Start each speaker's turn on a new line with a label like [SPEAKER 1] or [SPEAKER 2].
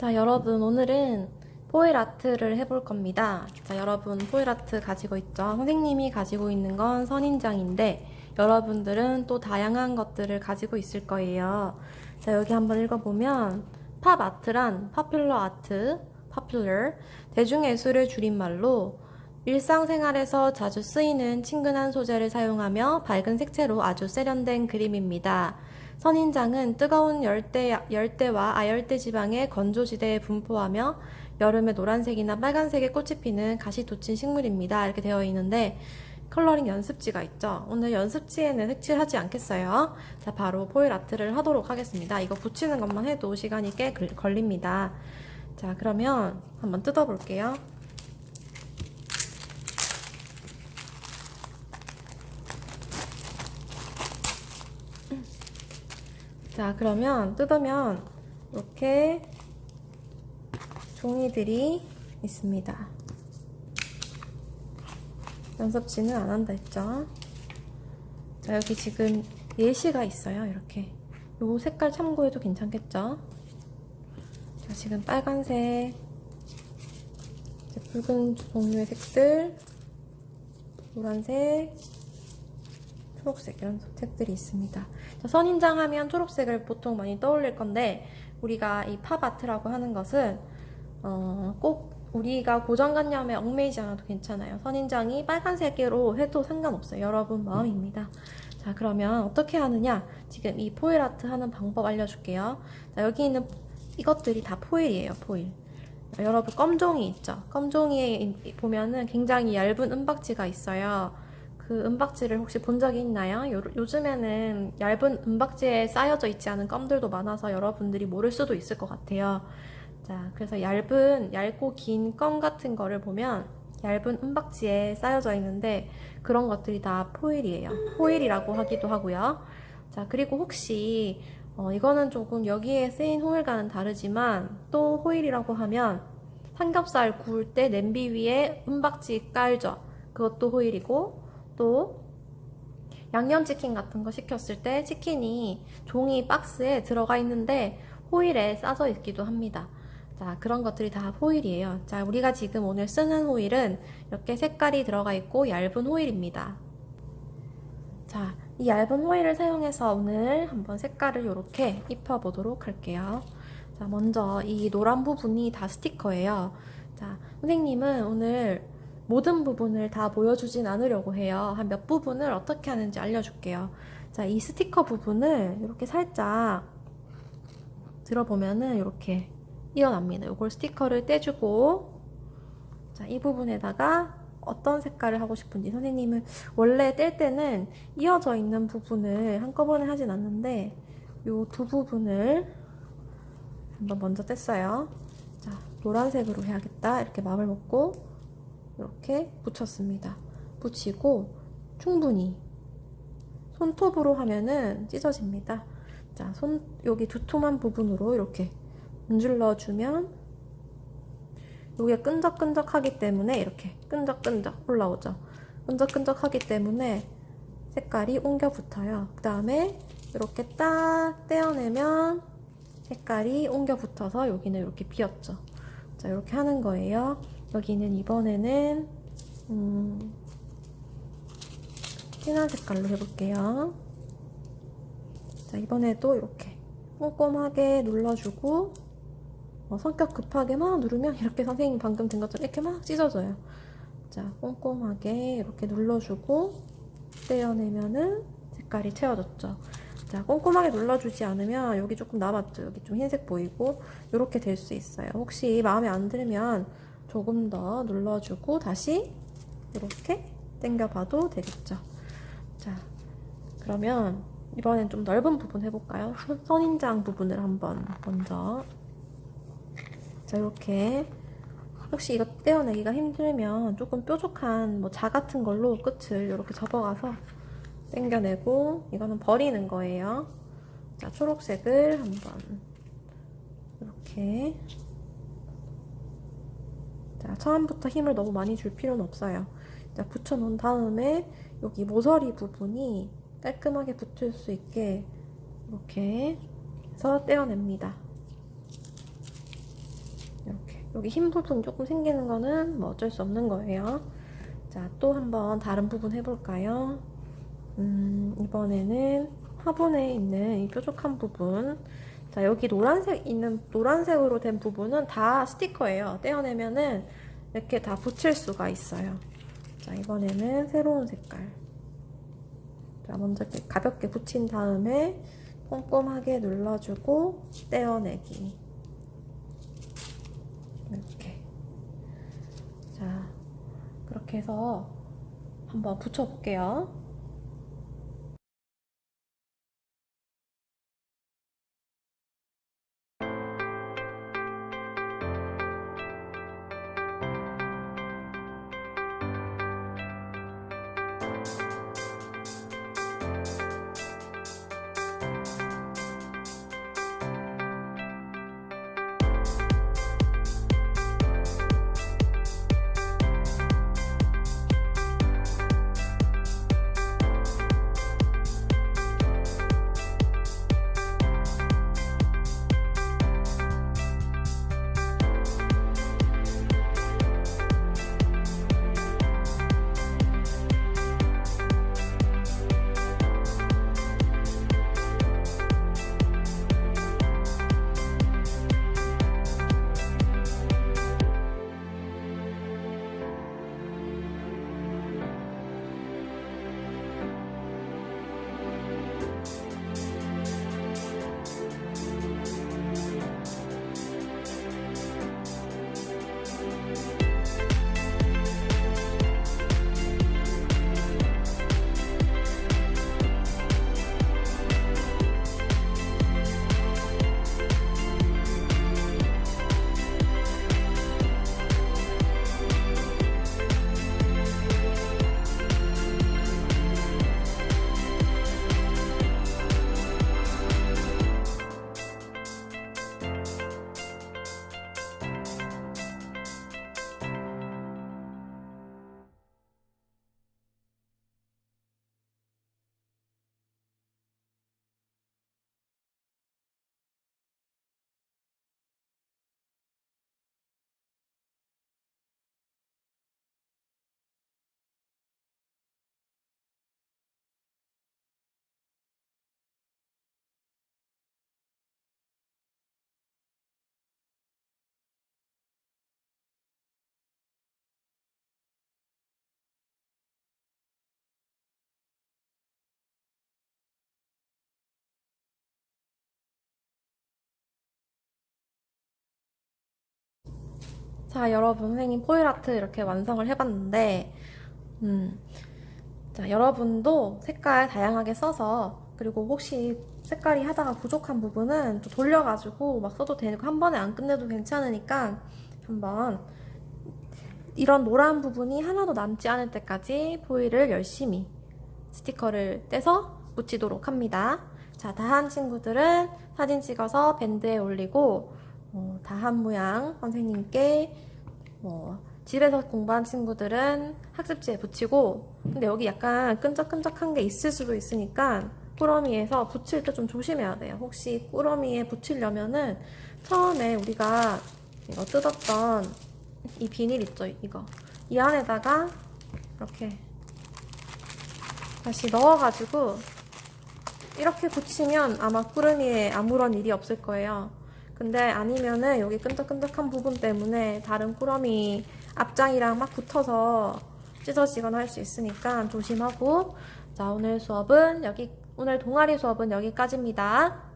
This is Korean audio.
[SPEAKER 1] 자, 여러분, 오늘은 포일 아트를 해볼 겁니다. 자, 여러분, 포일 아트 가지고 있죠? 선생님이 가지고 있는 건 선인장인데, 여러분들은 또 다양한 것들을 가지고 있을 거예요. 자, 여기 한번 읽어보면, 팝 아트란 파퓰러 아트, popular, 대중예술의 줄임말로 일상생활에서 자주 쓰이는 친근한 소재를 사용하며 밝은 색채로 아주 세련된 그림입니다. 선인장은 뜨거운 열대, 열대와 아열대 지방의 건조지대에 분포하며 여름에 노란색이나 빨간색의 꽃이 피는 가시 돋친 식물입니다. 이렇게 되어 있는데 컬러링 연습지가 있죠. 오늘 연습지에는 색칠하지 않겠어요. 자, 바로 포일 아트를 하도록 하겠습니다. 이거 붙이는 것만 해도 시간이 꽤 걸- 걸립니다. 자, 그러면 한번 뜯어볼게요. 자, 그러면 뜯으면 이렇게 종이들이 있습니다. 연습지는 안 한다 했죠? 자, 여기 지금 예시가 있어요. 이렇게. 요 색깔 참고해도 괜찮겠죠? 자, 지금 빨간색, 붉은 종류의 색들, 노란색, 초록색 이런 색들이 있습니다. 자, 선인장 하면 초록색을 보통 많이 떠올릴 건데 우리가 이 팝아트라고 하는 것은 어, 꼭 우리가 고정관념에 얽매이지 않아도 괜찮아요. 선인장이 빨간색으로 해도 상관없어요. 여러분 마음입니다. 자 그러면 어떻게 하느냐 지금 이 포일 아트 하는 방법 알려줄게요. 자 여기 있는 이것들이 다 포일이에요. 포일. 자, 여러분 껌종이 있죠. 껌종이에 이- 보면은 굉장히 얇은 은박지가 있어요. 그 은박지를 혹시 본 적이 있나요? 요, 요즘에는 얇은 은박지에 쌓여져 있지 않은 껌들도 많아서 여러분들이 모를 수도 있을 것 같아요. 자, 그래서 얇은, 얇고 긴 껌 같은 거를 보면 얇은 은박지에 쌓여져 있는데 그런 것들이 다 포일이에요. 포일이라고 하기도 하고요. 자, 그리고 혹시 어, 이거는 조금 여기에 쓰인 호일과는 다르지만 또 호일이라고 하면 삼겹살 구울 때 냄비 위에 은박지 깔죠. 그것도 호일이고 또 양념치킨 같은 거 시켰을 때 치킨이 종이 박스에 들어가 있는데 호일에 싸져 있기도 합니다. 자, 그런 것들이 다 호일이에요. 자, 우리가 지금 오늘 쓰는 호일은 이렇게 색깔이 들어가 있고 얇은 호일입니다. 자, 이 얇은 호일을 사용해서 오늘 한번 색깔을 이렇게 입혀보도록 할게요. 자, 먼저 이 노란 부분이 다 스티커예요. 자, 선생님은 오늘 모든 부분을 다 보여주진 않으려고 해요. 한 몇 부분을 어떻게 하는지 알려줄게요. 자, 이 스티커 부분을 이렇게 살짝 들어보면은 이렇게 이어납니다. 이걸 스티커를 떼주고, 자, 이 부분에다가 어떤 색깔을 하고 싶은지 선생님은 원래 뗄 때는 이어져 있는 부분을 한꺼번에 하진 않는데, 요두 부분을 한번 먼저 뗐어요. 자, 노란색으로 해야겠다. 이렇게 마음을 먹고, 이렇게 붙였습니다. 붙이고 충분히 손톱으로 하면은 찢어집니다. 자, 손 여기 두툼한 부분으로 이렇게 문질러 주면 여기가 끈적끈적하기 때문에 이렇게 끈적끈적 올라오죠. 끈적끈적하기 때문에 색깔이 옮겨 붙어요. 그 다음에 이렇게 딱 떼어내면 색깔이 옮겨 붙어서 여기는 이렇게 비었죠. 자, 이렇게 하는 거예요. 여기는 이번에는 음, 진한 색깔로 해볼게요. 자, 이번에도 이렇게 꼼꼼하게 눌러주고 어, 성격 급하게 막 누르면 이렇게 선생님 방금 된 것처럼 이렇게 막 찢어져요. 자, 꼼꼼하게 이렇게 눌러주고 떼어내면은 색깔이 채워졌죠. 자, 꼼꼼하게 눌러주지 않으면 여기 조금 남았죠. 여기 좀 흰색 보이고 이렇게 될 수 있어요. 혹시 마음에 안 들면 조금 더 눌러주고 다시 이렇게 당겨봐도 되겠죠. 자, 그러면 이번엔 좀 넓은 부분 해볼까요? 선- 선인장 부분을 한번 먼저. 자, 이렇게. 혹시 이거 떼어내기가 힘들면 조금 뾰족한 뭐 자 같은 걸로 끝을 이렇게 접어가서 당겨내고 이거는 버리는 거예요. 자, 초록색을 한번 이렇게 자, 처음부터 힘을 너무 많이 줄 필요는 없어요. 자, 붙여놓은 다음에 여기 모서리 부분이 깔끔하게 붙을 수 있게 이렇게 해서 떼어냅니다. 여기 흰 부분 조금 생기는 거는 뭐 어쩔 수 없는 거예요. 자, 또 한번 다른 부분 해볼까요? 음, 이번에는 화분에 있는 이 뾰족한 부분. 자, 여기 노란색 있는, 노란색으로 된 부분은 다 스티커예요. 떼어내면은 이렇게 다 붙일 수가 있어요. 자, 이번에는 새로운 색깔. 자, 먼저 이렇게 가볍게 붙인 다음에 꼼꼼하게 눌러주고 떼어내기. 이렇게. 자, 그렇게 해서 한번 붙여볼게요. 자, 여러분, 선생님 포일아트 이렇게 완성을 해봤는데, 음, 자, 여러분도 색깔 다양하게 써서, 그리고 혹시 색깔이 하다가 부족한 부분은 또 돌려가지고 막 써도 되고, 한 번에 안 끝내도 괜찮으니까, 한번, 이런 노란 부분이 하나도 남지 않을 때까지 포일을 열심히 스티커를 떼서 붙이도록 합니다. 자, 다한 친구들은 사진 찍어서 밴드에 올리고, 어, 다한 모양 선생님께 뭐 집에서 공부한 친구들은 학습지에 붙이고 근데 여기 약간 끈적끈적한 게 있을 수도 있으니까 꾸러미에서 붙일 때 좀 조심해야 돼요. 혹시 꾸러미에 붙이려면은 처음에 우리가 이거 뜯었던 이 비닐 있죠? 이거 이 안에다가 이렇게 다시 넣어가지고 이렇게 붙이면 아마 꾸러미에 아무런 일이 없을 거예요. 근데 아니면은 여기 끈적끈적한 부분 때문에 다른 꾸러미 앞장이랑 막 붙어서 찢어지거나 할 수 있으니까 조심하고 자 오늘 수업은 여기 오늘 동아리 수업은 여기까지입니다.